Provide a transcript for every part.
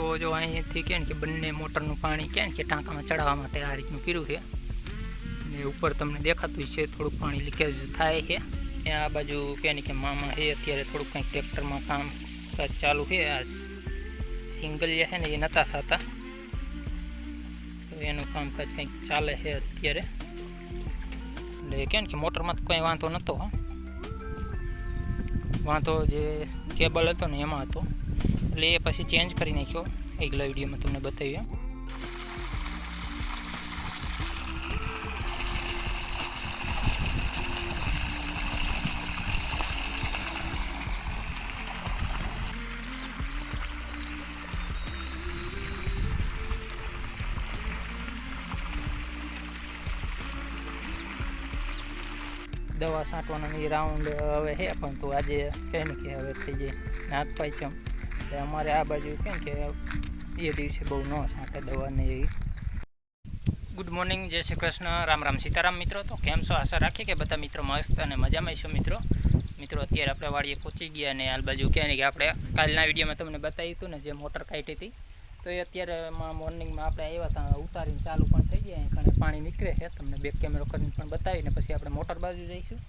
તો જો અહીંથી કે ને કે બંને મોટરનું પાણી કે ને કે ટાંકામાં ચડાવવા માટે આ રીતનું કર્યું છે. ને ઉપર તમને દેખાતું છે થોડુંક પાણી લીકેજ થાય છે. ને આ બાજુ કે ને કે મામા છે, અત્યારે થોડુંક કંઈક ટ્રેક્ટરમાં કામ ચાલુ છે. આ સિંગલ જે છે ને એ નહોતા થતા. તો એનું કામકાજ કંઈક ચાલે છે અત્યારે. એટલે કે ને કે મોટરમાં તો કંઈ વાંધો નહોતો વાંધો જે કેબલ હતો ને એમાં હતો. એટલે એ પછી ચેન્જ કરી નાખ્યો. આગલા વિડીયોમાં તમને બતાવ્યું દવા છાંટવાના એ રાઉન્ડ હવે છે, પણ તો આજે કહે ને કે હવે થઈ જાય નાક પાઈ ચમ એટલે અમારે આ બાજુ કેમ કે એ દિવસે બહુ ન છાંટે દવા ને એવી. ગુડ મોર્નિંગ જય શ્રી કૃષ્ણ. રામ રામ સીતારામ મિત્રો. તો કેમ છો? આશા રાખીએ કે બધા મિત્રો મસ્ત અને મજામાં છો મિત્રો. મિત્રો, અત્યારે આપણે વાડીએ પહોંચી ગયા અને હાલ બાજુ કહે કે આપણે કાલના વિડીયોમાં તમને બતાવ્યું હતું ને જે મોટર કાઢી હતી. તો એ અત્યારે મોર્નિંગમાં આપણે આવ્યા હતા, ઉતારીને ચાલુ પણ થઈ ગયા. કારણ પાણી નીકળે છે. તમને બેક કેમેરો કરીને પણ બતાવીને પછી આપણે મોટર બાજુ જઈશું.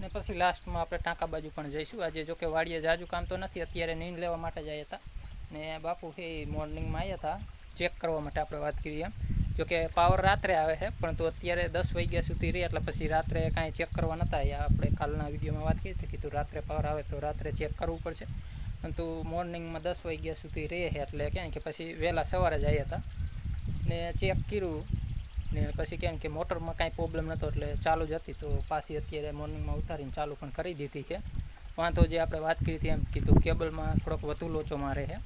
ને પછી લાસ્ટમાં આપણે ટાંકા બાજુ પણ જઈશું. આજે જો કે વાડીએ જાજુ કામ તો નથી, અત્યારે નીંદ લેવા માટે જ આવ્યા હતા. ને બાપુ એ મોર્નિંગમાં આવ્યા હતા ચેક કરવા માટે આપણે વાત કરી એમ. જો કે પાવર રાત્રે આવે છે, પરંતુ અત્યારે દસ વાગ્યા સુધી રહી, એટલે પછી રાત્રે કાંઈ ચેક કરવા નહોતા આવ્યા આપણે કાલના વિડીયોમાં વાત કરી હતી, કીધું રાત્રે પાવર આવે તો રાત્રે ચેક કરવું પડશે. પરંતુ મોર્નિંગમાં દસ વાગ્યા સુધી રહે છે, એટલે ક્યાંય કે પછી વહેલા સવારે જ હતા. ને ચેક કર્યું ને પછી કેમ કે મોટરમાં કાંઈ પ્રોબ્લેમ નહોતો એટલે ચાલુ જ હતી. તો પાછી અત્યારે મોર્નિંગમાં ઉતારીને ચાલુ પણ કરી દીધી છે. વાંધો જે આપણે વાત કરી હતી એમ કીધું કેબલમાં થોડોક વધુ લોચો મારે છે.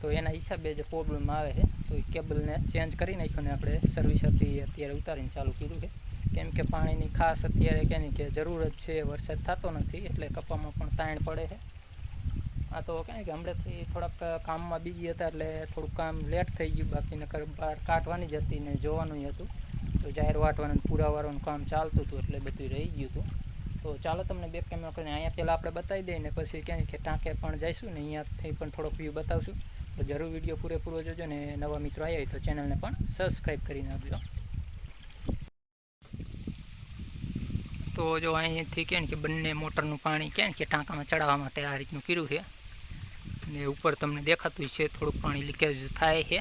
તો એના હિસાબે જે પ્રોબ્લેમ આવે છે. તો એ કેબલને ચેન્જ કરી નાખ્યો ને આપણે સર્વિસ હતી અત્યારે ઉતારીને ચાલુ કર્યું છે. કેમ કે પાણીની ખાસ અત્યારે કે કે જરૂર જ છે, વરસાદ થતો નથી એટલે કપામાં પણ તાણ પડે છે. આ તો કાંઈ કે હમણાંથી થોડાક કામમાં બીજી હતા એટલે થોડુંક કામ લેટ થઈ ગયું. બાકી નકર બહાર કાઢવાની જ હતી ને જોવાનું હતું. તો જાહેર વાટવાનું પુરાવાનું કામ ચાલતું હતું એટલે બધું રહી ગયું હતું. તો ચાલો તમને બે કેમેરા કરીને અહીંયા પહેલાં આપણે બતાવી દઈએ ને પછી ક્યાંય કે ટાંકે પણ જઈશું ને અહીંયાથી પણ થોડોક વ્યૂ બતાવશું. તો જરૂર વીડિયો પૂરેપૂરો જોજો ને નવા મિત્રો આવ્યા હોય તો ચેનલને પણ સબસ્ક્રાઈબ કરી આપજો તો જો અહીંથી કે બંને મોટરનું પાણી કે ટાંકામાં ચડાવવા માટે આ રીતનું કર્યું છે. ને ઉપર તમને દેખાતું છે થોડુંક પાણી લીકેજ થાય છે.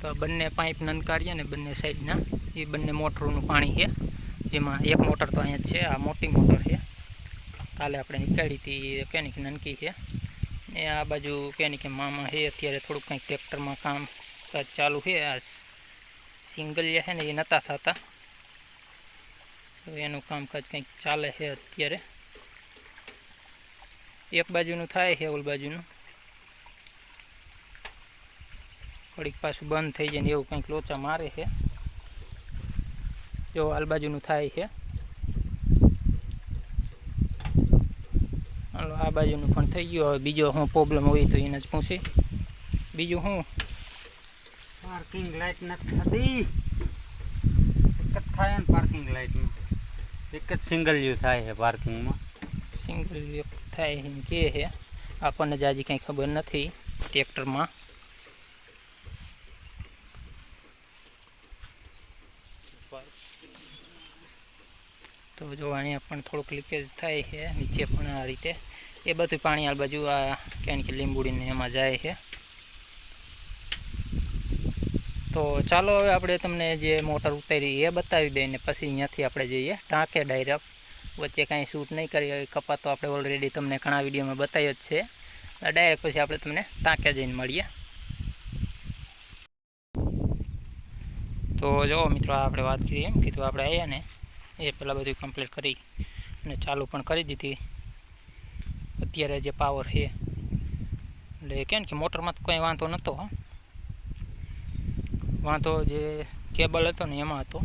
તો બંને પાઇપ નનકારીએ ને બંને સાઈડના. એ બંને મોટરોનું પાણી છે. જેમાં એક મોટર તો અહીંયા જ છે, આ મોટી મોટર છે. કાલે આપણે નીકાળી હતી કેની કે નનકી છે. ને આ બાજુ કેની કે મામા છે, અત્યારે થોડુંક કંઈક ટ્રેક્ટરમાં કામ ચાલુ છે. આ સિંગલ જે છે ને એ નહોતા થતા. તો એનું કામકાજ કંઈક ચાલે છે અત્યારે. એક બાજુનું થાય છે, ઓલ બાજુનું. થોડીક પાછું બંધ થઈ જાય ને એવું કંઈક લોચા મારે છે. જો, આલ બાજુનું થાય છે. હાલો, આ બાજુનું પણ થઈ ગયું. હવે બીજો શું પ્રોબ્લેમ હોય તો એને જ પૂછી. બીજું શું પાર્કિંગ લાઈટ નથી થતી. એક જ થાય ને પાર્કિંગ લાઈટમાં એક જ સિંગલ યુ થાય છે પાર્કિંગમાં સિંગલ વ્યક્ત થાય એમ કે છે. આપણને જ હજી કંઈ ખબર નથી ટ્રેક્ટરમાં. તો જો અહીંયા પણ થોડુંક લીકેજ થાય છે, નીચે પણ આ રીતે. એ બધું પાણી આ બાજુ આ ક્યાંય કે લીંબુડીને એમાં જાય છે. તો ચાલો હવે આપણે તમને જે મોટર ઉતારી એ બતાવી દઈએ ને પછી અહીંયાથી આપણે જઈએ. ટાંકે ડાયરેક્ટ વચ્ચે કાંઈ શૂટ નહીં કરી કપા તો આપણે ઓલરેડી તમને ઘણા વિડીયોમાં બતાવ્યો જ છે. ડાયરેક્ટ પછી આપણે તમને ટાંકે જઈને મળીએ. તો જો મિત્રો આપણે વાત કરીએ એમ કીધું આપણે આવ્યા ને, એ પહેલાં બધું કમ્પ્લીટ કરી અને ચાલુ પણ કરી દીધી. અત્યારે જે પાવર છે, એટલે કેમ કે મોટરમાં તો કંઈ વાંધો નહોતો વાંધો જે કેબલ હતો ને એમાં હતો,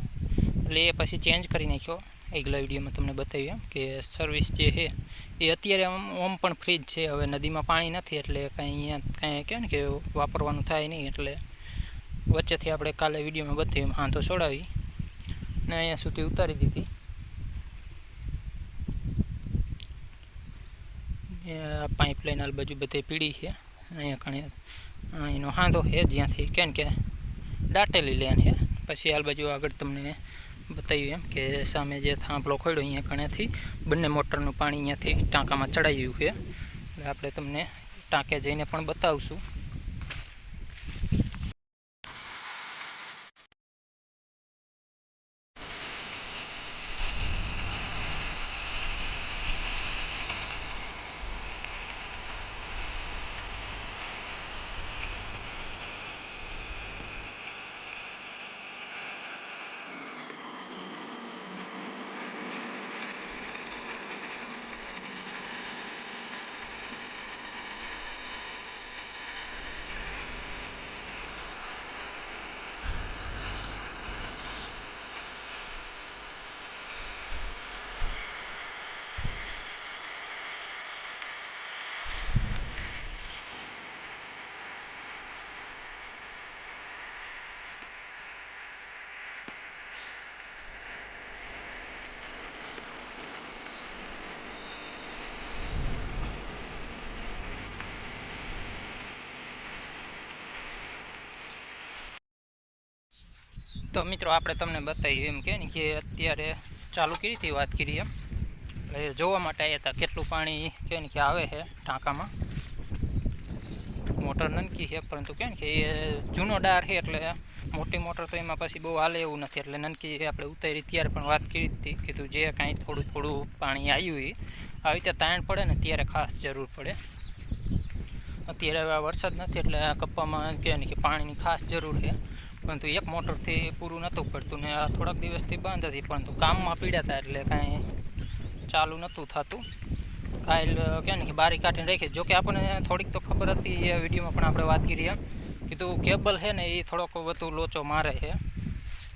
એટલે એ પછી ચેન્જ કરી નાખ્યો. આગલા વિડીયોમાં તમને બતાવ્યું કે સર્વિસ જે છે એ અત્યારે ઓમ પણ ફ્રીજ છે. હવે નદીમાં પાણી નથી એટલે કાંઈ અહીંયા કાંઈ કહે ને કે વાપરવાનું થાય નહીં એટલે વચ્ચેથી આપણે કાલે વિડીયોમાં બતાવ્યું તો છોડાવી. ને અહીંયા સુધી ઉતારી દીધી. પાઇપલાઇન આ બાજુ બધી પીળી છે. અહીંયા કણે એનો હાંધો છે જ્યાંથી કેમ કે દાટેલી લેન છે. પછી આ બાજુ આગળ તમને બતાવ્યું એમ કે સામે જે થાંભલો ખોડ્યો અહીંયા કણેથી, બંને મોટરનું પાણી અહીંયાથી ટાંકામાં ચડાવ્યું છે. આપણે તમને ટાંકે જઈને પણ બતાવશું. તો મિત્રો આપણે તમને બતાવ્યું એમ કે ને કે અત્યારે ચાલુ કરી હતી વાત કરી એમ. એટલે જોવા માટે આવ્યા હતા કેટલું પાણી કે કે આવે છે ટાંકામાં મોટર નનકી છે, પરંતુ કે કે એ જૂનો ડાર છે એટલે મોટી મોટર તો એમાં પછી બહુ હાલે એવું નથી. એટલે નનકી આપણે ઉતારી ત્યારે પણ વાત કરી હતી, કીધું જે કાંઈ થોડું થોડું પાણી આવ્યું એ આવી રીતે તાણ પડે ને ત્યારે ખાસ જરૂર પડે. અત્યારે વરસાદ નથી એટલે કપ્પામાં કે ને કે પાણીની ખાસ જરૂર છે. પરંતુ એક મોટરથી પૂરું નહોતું પડતું ને આ થોડાક દિવસથી બંધ હતી, પરંતુ કામમાં પીડ્યા હતા એટલે કાંઈ ચાલુ નહોતું થતું. કાલ કહે ને કે બારી કાઢીને રાખી. જોકે આપણને થોડીક તો ખબર હતી, એ વિડીયોમાં પણ આપણે વાત કરી એમ. કીધું કેબલ છે ને, એ થોડોક વધુ લોચો મારે છે.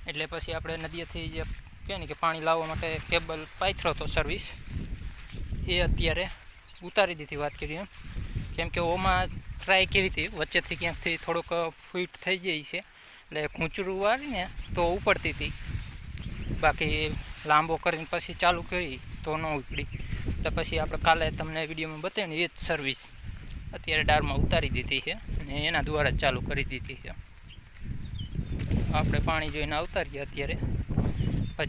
એટલે પછી આપણે નદીએથી જે કહે ને કે પાણી લાવવા માટે કેબલ પાથરો હતો સર્વિસ એ અત્યારે ઉતારી દીધી વાત કરી એમ. કેમ કે ઓમાં ટ્રાય કરી હતી. વચ્ચેથી ક્યાંકથી થોડોક ફિટ થઈ જાય છે. એટલે ખૂંચરું વાળીને તો ઉપડતી હતી. બાકી લાંબો કરીને પછી ચાલુ કરી તો ન ઉપડી. એટલે પછી આપણે કાલે તમને વિડીયોમાં બતાવીને એ જ સર્વિસ અત્યારે ડારમાં ઉતારી દીધી છે અને એના દ્વારા જ ચાલુ કરી દીધી છે. આપણે પાણી જોઈને અવતારીએ અત્યારે.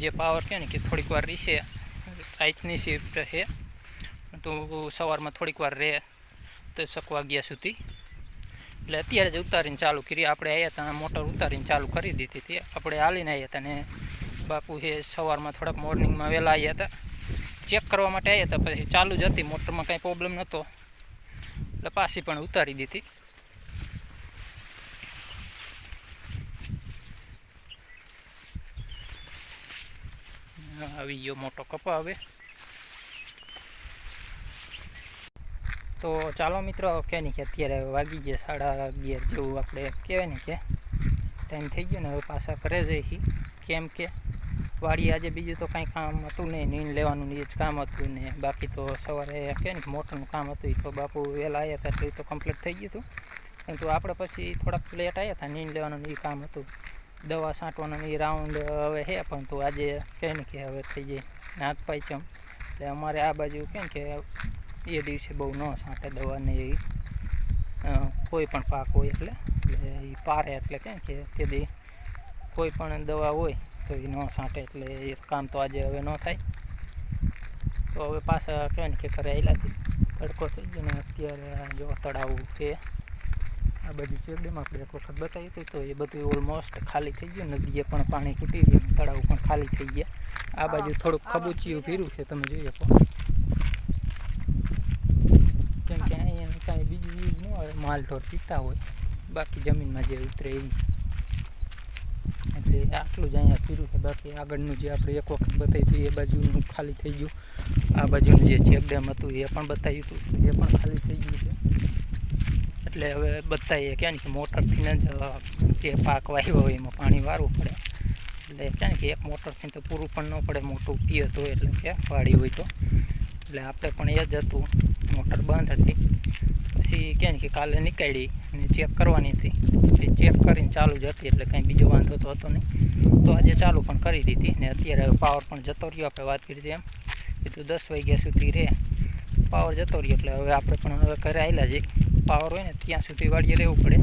જે પાવર કહે ને કે થોડીક વાર રહેશે રાઈટની શિફ્ટ છે તો સવારમાં થોડીક વાર રહે તો સક વાગ્યા સુધી. એટલે અત્યારે જ ઉતારીને ચાલુ કરી. આપણે આવ્યા હતા મોટર ઉતારીને ચાલુ કરી દીધી હતી. આપણે હાલીને આવ્યા હતા ને બાપુ એ સવારમાં થોડાક મોર્નિંગમાં વહેલા આવ્યા હતા. ચેક કરવા માટે આવ્યા હતા. પછી ચાલુ જ હતી. મોટરમાં કાંઈ પ્રોબ્લેમ નહોતો. એટલે પાછી પણ ઉતારી દીધી. આવી ગયો મોટો કપા હવે. તો ચાલો મિત્રો કે નહીં કે અત્યારે વાગી ગયા સાડા અગિયાર જેવું આપણે કહેવાય ને કે ટાઈમ થઈ ગયો ને, હવે પાછા ઘરે જઈ કેમ કે વાડી આજે બીજું તો કાંઈ કામ હતું નહીં નીણ લેવાનું ને એ જ કામ હતું ને, બાકી તો સવારે કે ને મોટરનું કામ હતું ઈ તો બાપુ વહેલા આવ્યા હતા એટલે એ તો કમ્પ્લીટ થઈ ગયું હતું. પરંતુ આપણે પછી થોડાક લેટ આવ્યા હતા નીણ લેવાનું ને એ કામ હતું. દવા છાંટવાનું ને એ રાઉન્ડ હવે છે પરંતુ આજે કહે ને કે હવે થઈ જાય નાક પાઈ ચમ એટલે અમારે આ બાજુ કેમ કે એ દિવસે બહુ ન છાંટે દવાને એ. કોઈ પણ પાક હોય એટલે એટલે એ પારે એટલે કંઈ કે તેથી કોઈ પણ દવા હોય તો એ ન છાંટે એટલે એ કામ તો આજે હવે ન થાય. તો હવે પાછા કહે ને કે ઘરે આવેલા છે તડકો થઈ ગયો ને અત્યારે જો તળાવ છે આ બાજુ ચેકડેમ આપણે એક વખત બતાવી હતી તો એ બધું ઓલમોસ્ટ ખાલી થઈ ગયું નદીએ પણ પાણી તૂટી ગયું તળાવ પણ ખાલી થઈ ગયા. આ બાજુ થોડુંક ખબૂચિયું ફીરું છે તમે જોઈ શકો કેમ કે અહીંયા કાંઈ બીજું યુઝ ન હોય માલ ઢોર પીતા હોય, બાકી જમીનમાં જે ઉતરે એ એટલે આટલું જ અહીંયા ફીરું છે. બાકી આગળનું જે આપણે એક વખત બતાવ્યું હતું, એ બાજુનું ખાલી થઈ ગયું. આ બાજુનું જે ચેકડેમ હતું, એ પણ બતાવ્યું હતું. એ પણ ખાલી થઈ ગયું છે. એટલે હવે બતાવીએ ક્યાં કે મોટરથી જ જે પાક વાવ્યો હોય એમાં પાણી વારવું પડે. એટલે ક્યાં કે એક મોટરથી તો પૂરું પણ ન પડે, મોટું પીએ તો એટલે કે વાડી હોય તો. એટલે આપણે પણ એ જ હતું. મોટર બંધ હતી. પછી ક્યાં કે કાલે નીકળી અને ચેક કરવાની હતી. એ ચેક કરીને ચાલુ જ હતી એટલે કંઈ બીજો વાંધો તો હતો નહીં. તો આજે ચાલુ પણ કરી દીધી ને અત્યારે હવે પાવર પણ જતો રહ્યો આપણે વાત કરી હતી એમ. કીધું દસ વાગ્યા સુધી રહે. પાવર જતો રહ્યો એટલે હવે આપણે પણ હવે ઘરે આવેલા જઈએ પાવર હોય ને ત્યાં સુધી વાળીએ રહેવું પડે.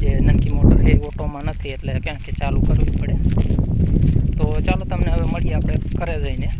જે નનકી મોટર એ ઓટોમાં નથી એટલે કેમ કે ચાલુ કરવી પડે. તો ચાલો તમને હવે મળીએ આપણે ઘરે જઈને.